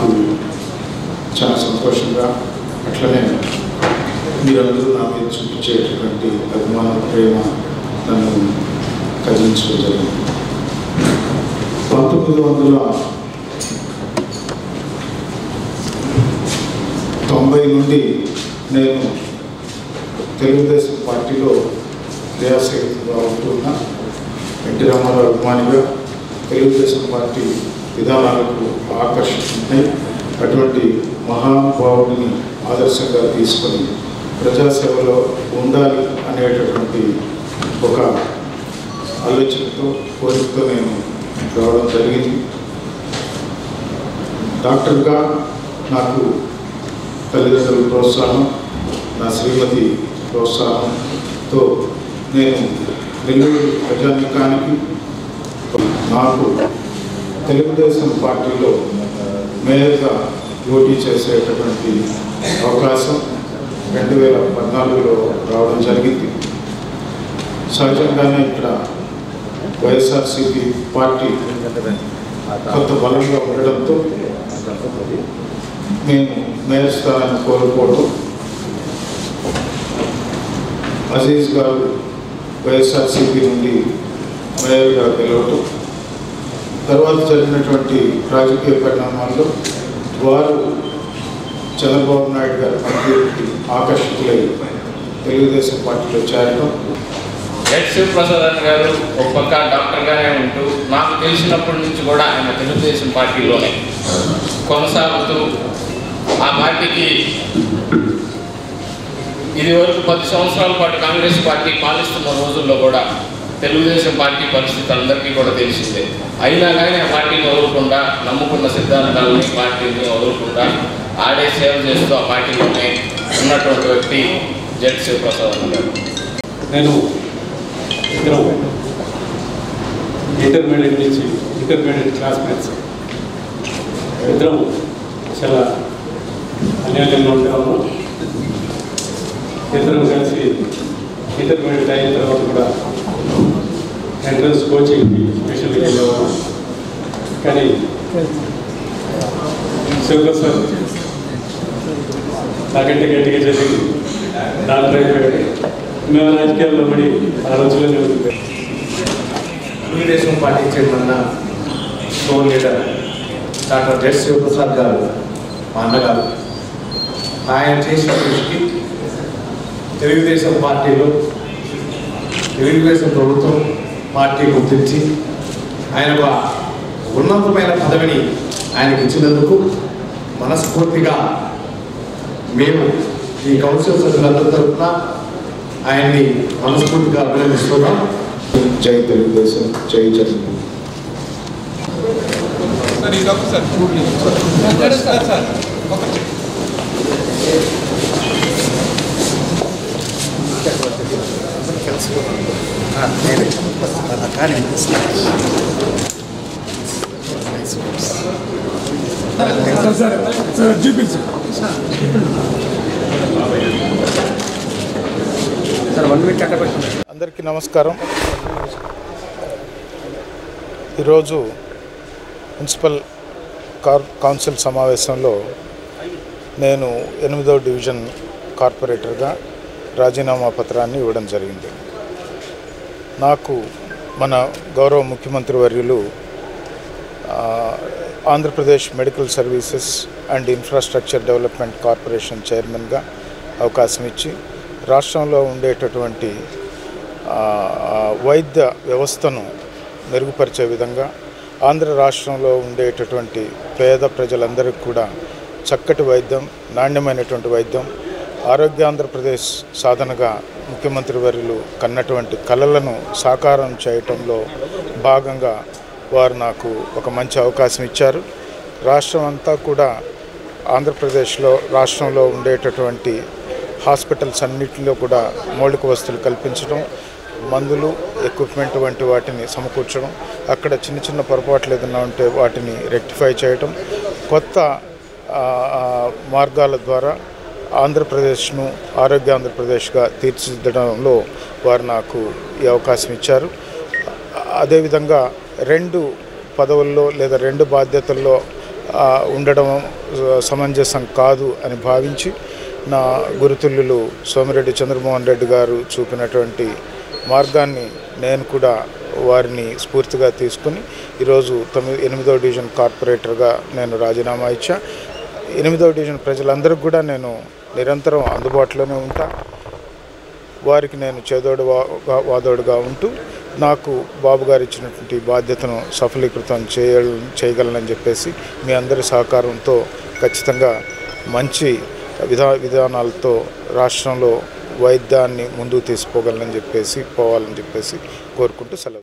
నాకు చాలా సంతోషంగా అట్లనే మీరందరూ నా మీద చూపించేటటువంటి అభిమాన ప్రేమ నన్ను కలిగించడం జరిగింది పంతొమ్మిది వందల తొంభై నుండి నేను తెలుగుదేశం పార్టీలో క్రియాశీలంగా ఉంటున్నా ఎన్టీ రామారావు అభిమానిగా తెలుగుదేశం పార్టీ విధానాలకు ఆకర్షిస్తున్నాయి అటువంటి మహానుభావుడిని ఆదర్శంగా తీసుకొని ప్రజాసేవలో ఉండాలి అనేటటువంటి ఒక ఆలోచనతో కోరికతో నేను రావడం జరిగింది. డాక్టర్గా నాకు తల్లిదండ్రుల ప్రోత్సాహం నా శ్రీమతి ప్రోత్సాహంతో నేను నెల్లూరు ప్రజానికానికి నాకు తెలుగుదేశం పార్టీలో మేయర్గా పోటీ చేసేటటువంటి అవకాశం రెండు వేల పద్నాలుగులో రావడం జరిగింది. సహజంగానే ఇక్కడ వైఎస్ఆర్సిపి పార్టీ కొంత బలంగా ఉండడంతో నేను మేయర్ స్థానాన్ని కోరుకోవడం అజీజ్ గారు వైఎస్ఆర్సిపి నుండి మేయర్గా గెలవటం తర్వాత జరిగినటువంటి రాజకీయ పరిణామాల్లో వారు చంద్రబాబు నాయుడు గారి పనితీరుకి ఆకర్షితులై తెలుగుదేశం పార్టీలో చేరడం ఎస్ శివప్రసాద్ గారు ఒక పక్క డాక్టర్గానే ఉంటూ నాకు తెలిసినప్పటి నుంచి కూడా ఆయన తెలుగుదేశం పార్టీలోనే కొనసాగుతూ ఆ పార్టీకి ఇది వరకు పది సంవత్సరాల పాటు కాంగ్రెస్ పార్టీ పాలిస్తున్న రోజుల్లో కూడా తెలుగుదేశం పార్టీ పరిస్థితి అందరికీ కూడా తెలిసిందే. అయినా కానీ ఆ పార్టీని వదలకుండా నమ్ముకున్న సిద్ధాంతాలని పార్టీని వదలకుండా ఆడే సేవ చేస్తూ ఆ పార్టీలోనే ఉన్నటువంటి వ్యక్తి జడ్ శివప్రసాద్ గారు నేను ఇద్దరం ఇంటర్మీడియట్ నుంచి ఇంటర్మీడియట్ క్లాస్మేట్స్ ఇద్దరం చాలా అన్యాయంగా ఉంటాము. ఇద్దరం కలిసి ఇంటర్మీడియట్ అయిన తర్వాత కూడా ఎంట్రన్స్ కోచింగ్ స్పెషల్ వెళ్ళేవాళ్ళం కానీ శివప్రసాద్ నాకంటే గట్టిగా చదివి డాక్టర్ అయిపోయాడు. మేము రాజకీయాల్లో పడి ఆ రోజుల్లోనే Telugu Desam party chairman stone leader doctor జస్ శివప్రసాద్ గారు మా అన్నగారు. ఆయన చేసిన కృషికి తెలుగుదేశం పార్టీలో తెలుగుదేశం ప్రభుత్వం పార్టీ గుర్తించి ఆయన ఒక ఉన్నతమైన పదవిని ఆయనకు ఇచ్చినందుకు మనస్ఫూర్తిగా మేము ఈ కౌన్సిల్ సభ్యులందరి తరఫున ఆయన్ని మనస్ఫూర్తిగా అభినందిస్తున్నాం. జై తెలుగుదేశం జై జగన్. సార్ ఇది అందరికీ నమస్కారం. ఈరోజు మున్సిపల్ కార్ కౌన్సిల్ సమావేశంలో నేను ఎనిమిదవ డివిజన్ కార్పొరేటర్గా రాజీనామా పత్రాన్ని ఇవ్వడం జరిగింది. నాకు మన గౌరవ ముఖ్యమంత్రి వర్యులు Andhra Pradesh medical services and infrastructure development corporation చైర్మన్గా అవకాశం ఇచ్చి రాష్ట్రంలో ఉండేటటువంటి వైద్య వ్యవస్థను మెరుగుపరిచే విధంగా ఆంధ్ర రాష్ట్రంలో ఉండేటటువంటి పేద ప్రజలందరికీ కూడా చక్కటి వైద్యం నాణ్యమైనటువంటి వైద్యం ఆరోగ్య ఆంధ్రప్రదేశ్ సాధనగా ముఖ్యమంత్రి వర్యులు కన్నటువంటి కళలను సాకారం చేయటంలో భాగంగా వారు నాకు ఒక మంచి అవకాశం ఇచ్చారు. రాష్ట్రం అంతా కూడా ఆంధ్రప్రదేశ్లో రాష్ట్రంలో ఉండేటటువంటి హాస్పిటల్స్ అన్నిటిలో కూడా మౌలిక వస్తువులు కల్పించడం మందులు ఎక్విప్మెంట్ వంటి వాటిని సమకూర్చడం అక్కడ చిన్న చిన్న పొరపాట్లు ఏదైనా ఉంటే వాటిని రెక్టిఫై చేయటం కొత్త మార్గాల ద్వారా ఆంధ్రప్రదేశ్ను ఆరోగ్య ఆంధ్రప్రదేశ్గా తీర్చిదిద్దడంలో వారు నాకు ఈ అవకాశం ఇచ్చారు. అదేవిధంగా రెండు పదవుల్లో లేదా రెండు బాధ్యతల్లో ఉండడం సమంజసం కాదు అని భావించి నా గురుతుల్లు సోమిరెడ్డి చంద్రమోహన్ రెడ్డి గారు చూపినటువంటి మార్గాన్ని నేను కూడా వారిని స్ఫూర్తిగా తీసుకుని ఈరోజు తొమ్మిది ఎనిమిదో డివిజన్ కార్పొరేటర్గా నేను రాజీనామా ఇచ్చా. ఎనిమిదో డివిజన్ ప్రజలందరికీ కూడా నేను నిరంతరం అందుబాటులోనే ఉంటా. వారికి నేను చేదోడు వా- వాదోడుగా ఉంటూ నాకు బాబు గారు ఇచ్చినటువంటి బాధ్యతను సఫలీకృతం చేయ చేయగలనని చెప్పేసి మీ అందరి సహకారంతో ఖచ్చితంగా మంచి విధా విధానాలతో రాష్ట్రంలో వైద్యాన్ని ముందుకు తీసుకోగలనని చెప్పేసి పోవాలని చెప్పేసి కోరుకుంటూ సెలవు.